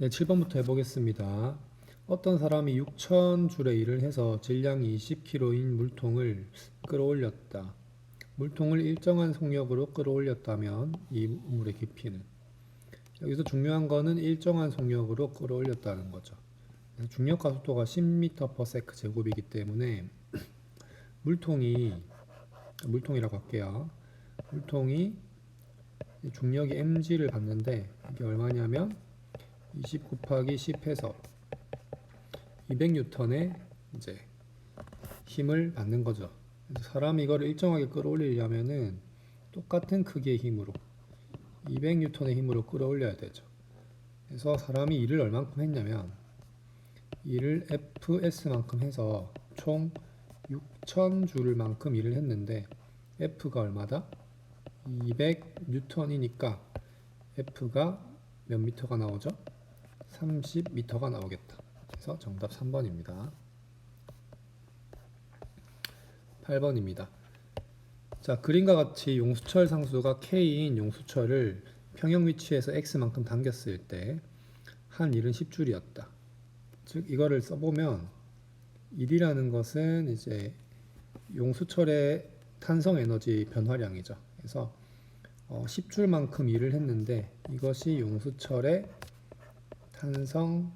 네, 7번부터 해보겠습니다. 어떤 사람이 6,000줄의 일을 해서 질량이 20kg인 물통을 끌어올렸다. 물통을 일정한 속력으로 끌어올렸다면 이 물의 깊이는 여기서 중요한 거는 일정한 속력으로 끌어올렸다는 거죠. 중력 가속도가 10m/s 제곱이기 때문에 물통이 물통이라고 할게요. 물통이 중력이 mg를 받는데 이게 얼마냐면 20 곱하기 10 해서 200뉴턴의 이제 힘을 받는 거죠. 사람이 이거를 일정하게 끌어올리려면은 똑같은 크기의 힘으로 200뉴턴의 힘으로 끌어올려야 되죠. 그래서 사람이 일을 얼만큼 했냐면 일을 FS만큼 해서 총 6,000줄 만큼 일을 했는데 F가 얼마다? 200뉴턴이니까 F가 몇 미터가 나오죠? 30미터가 나오겠다. 그래서 정답 3번입니다. 8번입니다. 자, 그림과 같이 용수철 상수가 K인 용수철을 평형 위치에서 X만큼 당겼을 때 한 일은 10줄이었다. 즉 이거를 써보면 일이라는 것은 이제 용수철의 탄성 에너지 변화량이죠. 그래서 어, 10줄만큼 일을 했는데 이것이 용수철의 탄성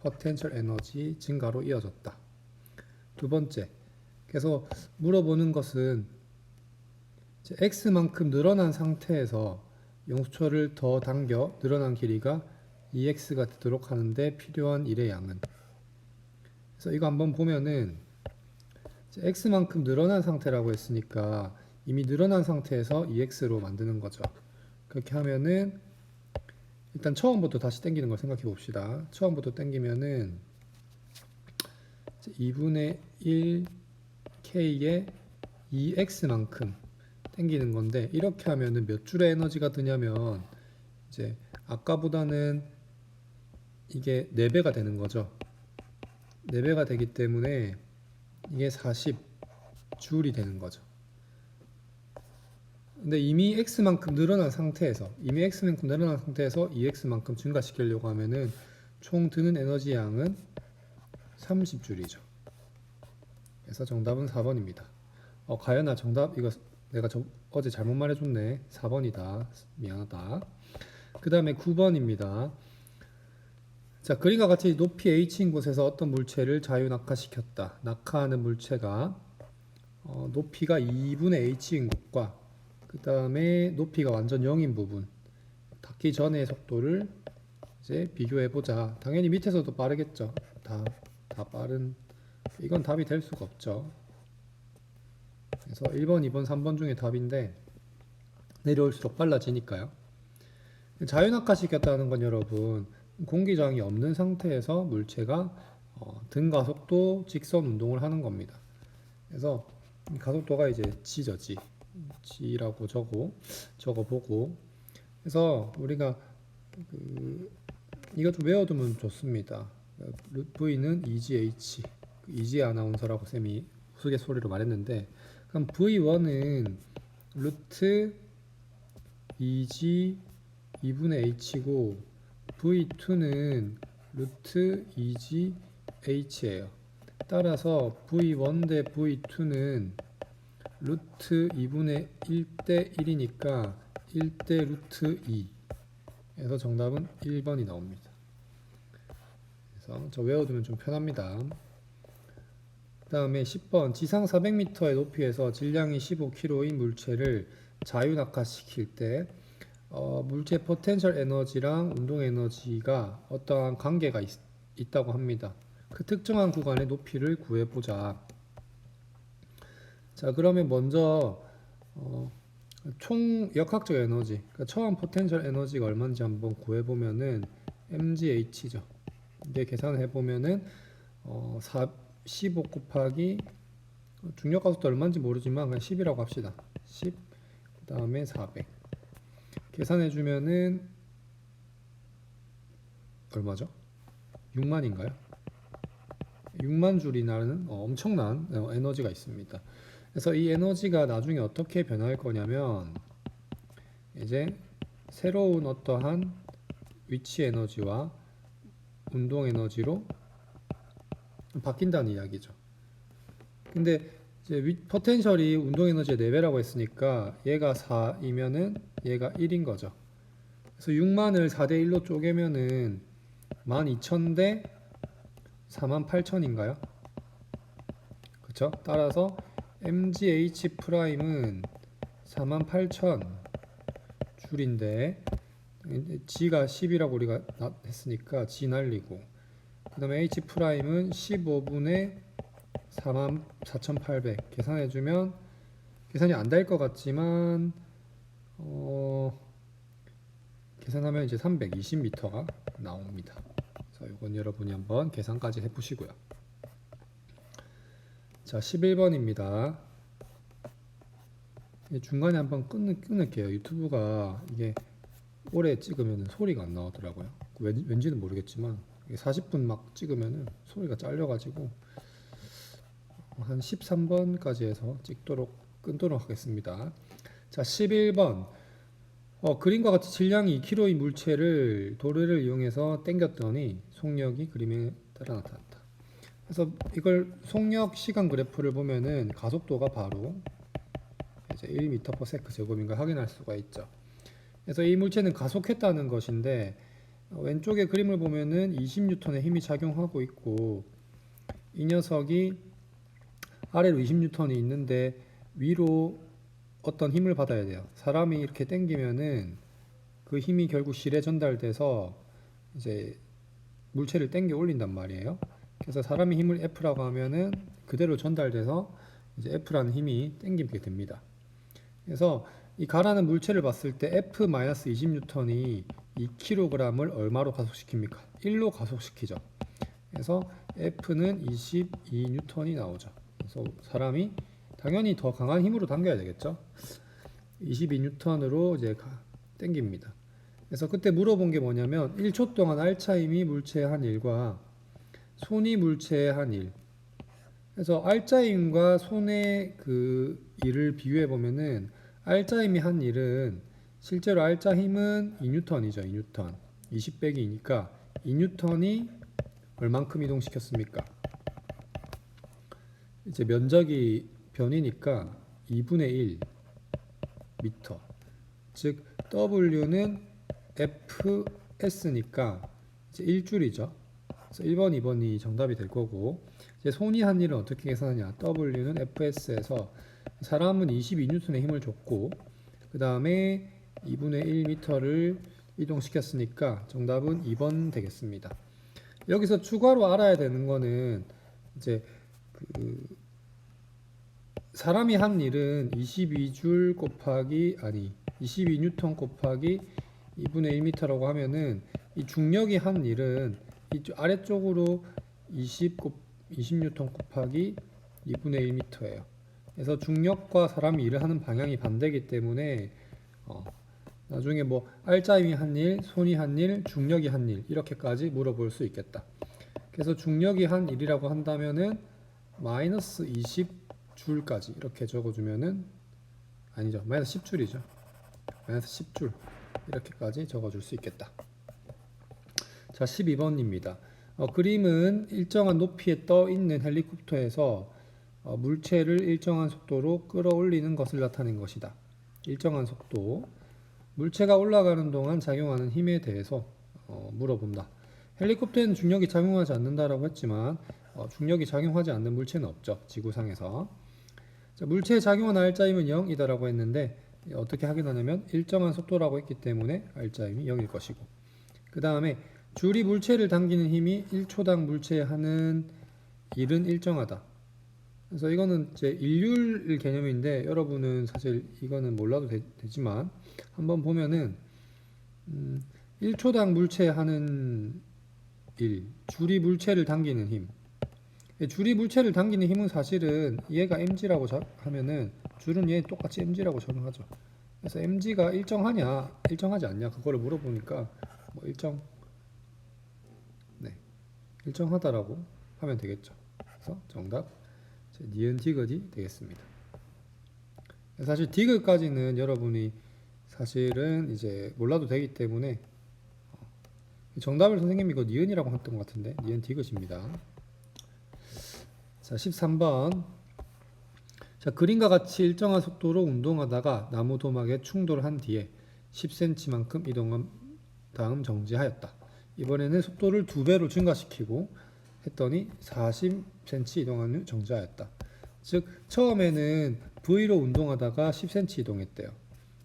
포텐셜 에너지 증가로 이어졌다. 두 번째, 그래서 물어보는 것은 x만큼 늘어난 상태에서 용수철을 더 당겨 늘어난 길이가 2x가 되도록 하는데 필요한 일의 양은 그래서 이거 한번 보면은 x만큼 늘어난 상태라고 했으니까 이미 늘어난 상태에서 2x로 만드는 거죠. 그렇게 하면은 일단 처음부터 다시 당기는 걸 생각해 봅시다. 처음부터 당기면은 2분의 1 k의 2x만큼 당기는 건데 이렇게 하면은 몇 줄의 에너지가 드냐면 이제 아까보다는 이게 4배가 되는 거죠. 4배가 되기 때문에 이게 40줄이 되는 거죠. 근데 이미 x만큼 늘어난 상태에서 이미 x만큼 늘어난 상태에서 2x만큼 증가시키려고 하면은 총 드는 에너지 양은 30줄이죠. 그래서 정답은 4번입니다. 어, 가연아 정답 이거 내가 저, 어제 잘못 말해줬네. 4번이다. 미안하다. 그 다음에 9번입니다. 자, 그림과 같이 높이 h인 곳에서 어떤 물체를 자유 낙하시켰다. 낙하하는 물체가 어, 높이가 2분의 h인 곳과 그 다음에 높이가 완전 0인 부분 닿기 전의 속도를 이제 비교해 보자. 당연히 밑에서도 빠르겠죠. 다, 다 빠른 이건 답이 될 수가 없죠. 그래서 1번, 2번, 3번 중에 답인데 내려올수록 빨라지니까요. 자유낙하 시켰다는 건 여러분 공기저항이 없는 상태에서 물체가 어, 등가속도 직선 운동을 하는 겁니다. 그래서 가속도가 이제 g. g라고 적어 적어보고 그래서 우리가 그 이것 좀 외워두면 좋습니다. v는 EGH, EG 아나운서라고 쌤이 우스갯소리로 말했는데 그럼 V1은 루트 2G 2분의 H고 V2는 루트 2G H예요. 따라서 V1 대 V2는 루트 2분의 1대 1이니까 1대 루트 2 그래서 정답은 1번이 나옵니다. 그래서 저 외워두면 좀 편합니다. 그 다음에 10번 지상 400m의 높이에서 질량이 15kg인 물체를 자유낙하시킬 때 어, 물체 포텐셜 에너지랑 운동 에너지가 어떠한 관계가 있, 있다고 합니다. 그 특정한 구간의 높이를 구해보자. 자 그러면 먼저 어, 총 역학적 에너지 그러니까 처음 포텐셜 에너지가 얼마인지 한번 구해보면은 mgh죠. 이게 계산해 보면은 어, 4, 15 곱하기 중력 가속도 얼마인지 모르지만 그냥 10이라고 합시다. 10 그다음에 400 계산해 주면은 얼마죠? 6만인가요? 6만 줄이 나는 어, 엄청난 어, 에너지가 있습니다. 그래서 이 에너지가 나중에 어떻게 변할 거냐면 이제 새로운 어떠한 위치 에너지와 운동 에너지로 바뀐다는 이야기죠. 근데 이제 위, 포텐셜이 운동 에너지의 4배라고 했으니까 얘가 4이면은 얘가 1인 거죠. 그래서 6만을 4대 1로 쪼개면은 12,000대 48,000인가요? 그쵸? 따라서 MGH 프라임은 48,000 줄인데 G가 10이라고 우리가 나- 했으니까 G 날리고 그 다음에 H 프라임은 15분의 44,800 계산해주면 계산이 안 될 것 같지만 어, 계산하면 이제 320m가 나옵니다. 그래서 이건 여러분이 한번 계산까지 해보시고요. 자, 11번입니다. 중간에 한번 끊, 끊을게요. 유튜브가 이게 오래 찍으면 소리가 안 나오더라고요. 왠, 왠지는 모르겠지만 40분 막 찍으면 소리가 잘려가지고 한 13번까지 해서 찍도록 끊도록 하겠습니다. 자, 11번. 어, 그림과 같이 질량이 2kg의 물체를 도르를 이용해서 당겼더니 속력이 그림에 따라 나타났다. 그래서 이걸 속력 시간 그래프를 보면은 가속도가 바로 이제 1m/s 제곱인가 확인할 수가 있죠. 그래서 이 물체는 가속했다는 것인데 어, 왼쪽에 그림을 보면은 20N의 힘이 작용하고 있고 이 녀석이 아래로 20N이 있는데 위로 어떤 힘을 받아야 돼요. 사람이 이렇게 당기면은 그 힘이 결국 실에 전달돼서 이제 물체를 당겨 올린단 말이에요. 그래서 사람이 힘을 F라고 하면은 그대로 전달돼서 이제 F라는 힘이 당기게 됩니다. 그래서 이 가라는 물체를 봤을 때 F-20N이 2kg을 얼마로 가속시킵니까? 1로 가속시키죠. 그래서 F는 22N이 나오죠. 그래서 사람이 당연히 더 강한 힘으로 당겨야 되겠죠. 22N으로 이제 가, 당깁니다. 그래서 그때 물어본 게 뭐냐면 1초 동안 알차임이 물체의 한 일과 손이 물체의 한 일. 그래서 알짜임과 손의 그 일을 비교해 보면은 알짜임이 한 일은 실제로 알짜 힘은 2뉴턴이죠. 2뉴턴. 20 빼기 2니까 2뉴턴이 얼만큼 이동시켰습니까? 이제 면적이 변이니까 2분의 1 미터. 즉 W는 FS니까 이제 1줄이죠. 그래서 1번, 2번이 정답이 될 거고 이제 손이 한 일은 어떻게 계산하냐? W는 FS에서 사람은 22N의 힘을 줬고 그 다음에 2분의 1m를 이동시켰으니까 정답은 2번 되겠습니다. 여기서 추가로 알아야 되는 거는 이제 그 사람이 한 일은 22줄 곱하기 아니 22뉴턴 곱하기 2분의 1m라고 하면은 이 중력이 한 일은 이 아래쪽으로 20 곱, 20뉴턴 곱하기 2분의 1m예요. 그래서 중력과 사람이 일을 하는 방향이 반대이기 때문에 어, 나중에 뭐 알짜임이 한 일, 손이 한 일, 중력이 한 일 이렇게까지 물어볼 수 있겠다. 그래서 중력이 한 일이라고 한다면은 마이너스 20 줄까지 이렇게 적어주면은 아니죠 마이너스 10줄이죠 마이너스 10줄 이렇게까지 적어줄 수 있겠다. 자 12번입니다. 어, 그림은 일정한 높이에 떠 있는 헬리콥터에서 어, 물체를 일정한 속도로 끌어올리는 것을 나타낸 것이다. 일정한 속도. 물체가 올라가는 동안 작용하는 힘에 대해서 어, 물어본다. 헬리콥터에는 중력이 작용하지 않는다라고 했지만 어, 중력이 작용하지 않는 물체는 없죠. 지구상에서. 자, 물체에 작용한 알짜임은 0이다라고 했는데 어떻게 확인하냐면 일정한 속도라고 했기 때문에 알짜임이 0일 것이고 그 다음에 줄이 물체를 당기는 힘이 1초당 물체에 하는 일은 일정하다. 그래서 이거는 이제 일률 개념인데 여러분은 사실 이거는 몰라도 되, 지만 한번 보면은 음, 1초당 물체에 하는 일, 줄이 물체를 당기는 힘. 줄이 물체를 당기는 힘은 사실은 얘가 mg라고 자, 하면은 줄은 얘 똑같이 mg라고 적용하죠. 그래서 mg가 일정하냐, 일정하지 않냐 그거를 물어보니까 뭐 일정, 네, 일정하다라고 하면 되겠죠. 그래서 정답 니은 디귿이 되겠습니다. 사실 디귿까지는 여러분이 사실은 이제 몰라도 되기 때문에 어, 정답을 선생님이 이거 니은이라고 했던 것 같은데 니은 디귿입니다. 자 13번 자 그림과 같이 일정한 속도로 운동하다가 나무 도막에 충돌한 뒤에 10cm만큼 이동한 다음 정지하였다. 이번에는 속도를 두 배로 증가시키고 했더니 40cm 이동한 후 정지하였다. 즉 처음에는 V로 운동하다가 10cm 이동했대요.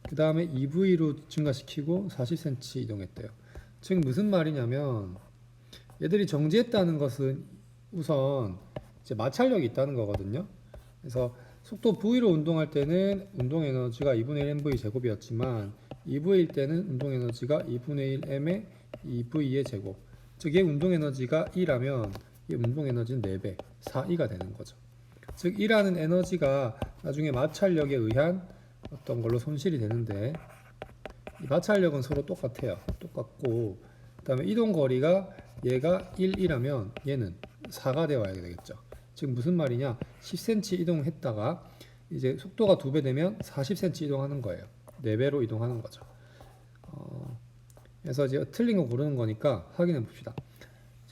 그 다음에 2V로 증가시키고 40cm 이동했대요. 즉 무슨 말이냐면 얘들이 정지했다는 것은 우선 이제 마찰력이 있다는 거거든요. 그래서 속도 V로 운동할 때는 운동 에너지가 2분의 1 mv 제곱이었지만 2V일 때는 운동 에너지가 2분의 1 m의 2V의 제곱. 즉 얘 운동 에너지가 2라면 이 운동 에너지는 4배, 4E가 되는 거죠. 즉 2라는 에너지가 나중에 마찰력에 의한 어떤 걸로 손실이 되는데 이 마찰력은 서로 똑같아요. 똑같고 그다음에 이동 거리가 얘가 1, 2라면 얘는 4가 되어야 되겠죠. 지금 무슨 말이냐? 10cm 이동했다가 이제 속도가 두 배 되면 40cm 이동하는 거예요. 4배로 이동하는 거죠. 어, 그래서 이제 틀린 거 고르는 거니까 확인해 봅시다.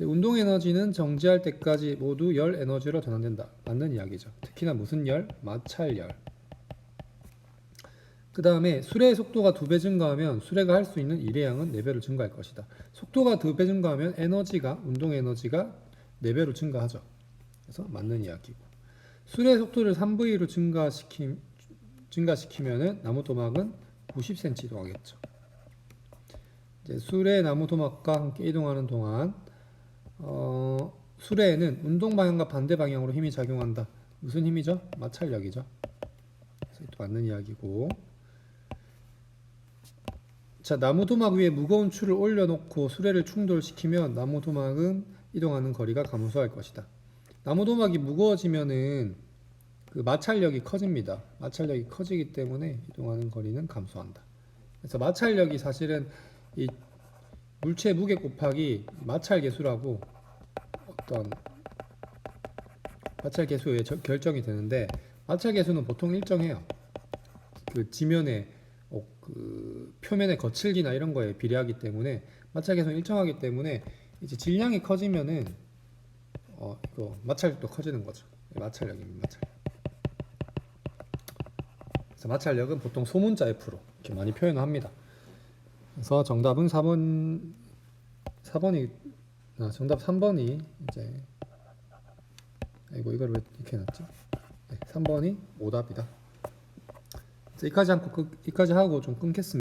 운동 에너지는 정지할 때까지 모두 열 에너지로 전환된다. 맞는 이야기죠. 특히나 무슨 열? 마찰열. 그 다음에 수레의 속도가 두 배 증가하면 수레가 할 수 있는 일의 양은 네 배로 증가할 것이다. 속도가 두 배 증가하면 에너지가 운동 에너지가 네 배로 증가하죠. 그래서 맞는 이야기고. 수레의 속도를 3V로 증가시키 증가시키면은 나무 도막은 90cm 이동하겠죠. 수레 나무 도막과 함께 이동하는 동안 어, 수레에는 운동 방향과 반대 방향으로 힘이 작용한다. 무슨 힘이죠? 마찰력이죠. 그래서 또 맞는 이야기고. 자, 나무 도막 위에 무거운 줄을 올려놓고 수레를 충돌시키면 나무 도막은 이동하는 거리가 감소할 것이다. 나무 도막이 무거워지면은 그 마찰력이 커집니다. 마찰력이 커지기 때문에 이동하는 거리는 감소한다. 그래서 마찰력이 사실은 이 물체 무게 곱하기 마찰 계수라고 어떤 마찰 저- 결정이 되는데 마찰 계수는 보통 일정해요. 그 지면에 어, 그 표면의 거칠기나 이런 거에 비례하기 때문에 마찰 계수는 일정하기 때문에 이제 질량이 커지면은 어 이거 마찰력도 커지는 거죠. 마찰력입니다. 마찰. 그래서 마찰력은 보통 소문자 F로 이렇게 많이 표현을 합니다. 그래서 정답은 4번 4번이 아, 정답 3번이 이제 아이고 이걸 왜 이렇게 해놨지? 네, 3번이 오답이다. 자, 이까지 하고 끝- 이까지 하고 좀 끊겠습니다.